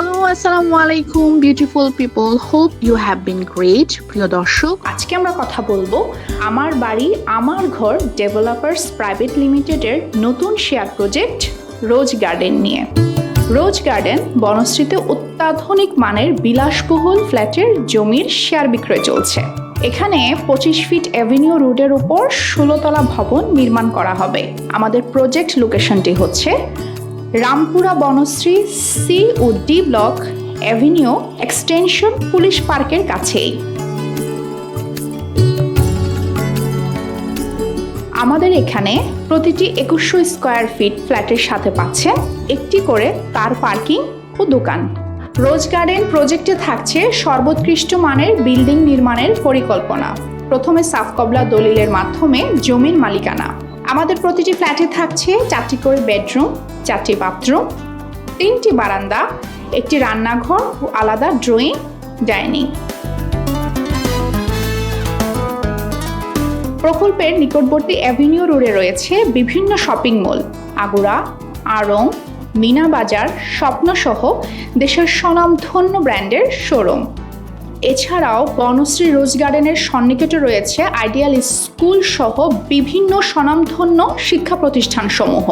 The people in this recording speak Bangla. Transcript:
হ্যালো আসসালামু আলাইকুম beautiful people hope you have been great প্রিয় দর্শক। আজকে আমরা কথা বলব আমার বাড়ি, আমার ঘর ডেভেলপার্স প্রাইভেট লিমিটেডের নতুন শেয়ার প্রজেক্ট রোজ গার্ডেন নিয়ে। রোজ গার্ডেন বনশ্রীতে অত্যাধুনিক মানের বিলাসবহুল ফ্ল্যাটের জমির শেয়ার বিক্রয় চলছে। এখানে পঁচিশ ফিট অ্যাভিনিউ রোডের উপর ষোলোতলা ভবন নির্মাণ করা হবে। আমাদের প্রজেক্ট লোকেশনটি হচ্ছে রামপুরা বনশ্রী সি ও D block avenue extension police পার্কের কাছেই। আমাদের এখানে প্রতিটি একুশশো স্কোয়ার ফিট ফ্ল্যাটের সাথে পাচ্ছে একটি করে কার পার্কিং ও দোকান। রোজ গার্ডেন প্রজেক্টে থাকছে সর্বোৎকৃষ্ট মানের বিল্ডিং নির্মাণের পরিকল্পনা। প্রথমে সাফকবলা দলিলের মাধ্যমে জমির মালিকানা। আমাদের প্রতিটি ফ্ল্যাটে থাকছে চারটি করে বেডরুম, চারটি বাথরুম, তিনটি বারান্দা, একটি রান্নাঘর ও আলাদা ড্রয়িং, ডাইনিং। প্রকল্পের নিকটবর্তী অ্যাভিনিউ রোডে রয়েছে বিভিন্ন শপিং মল, আগুরা, আড়ং, মিনা বাজার, স্বপ্নসহ দেশের স্বনামধন্য ব্র্যান্ডের শোরুম। এছাড়াও বনশ্রী রোজ গার্ডেনের সন্নিকটে রয়েছে আইডিয়াল স্কুল সহ বিভিন্ন স্বনামধন্য শিক্ষা প্রতিষ্ঠানসমূহ।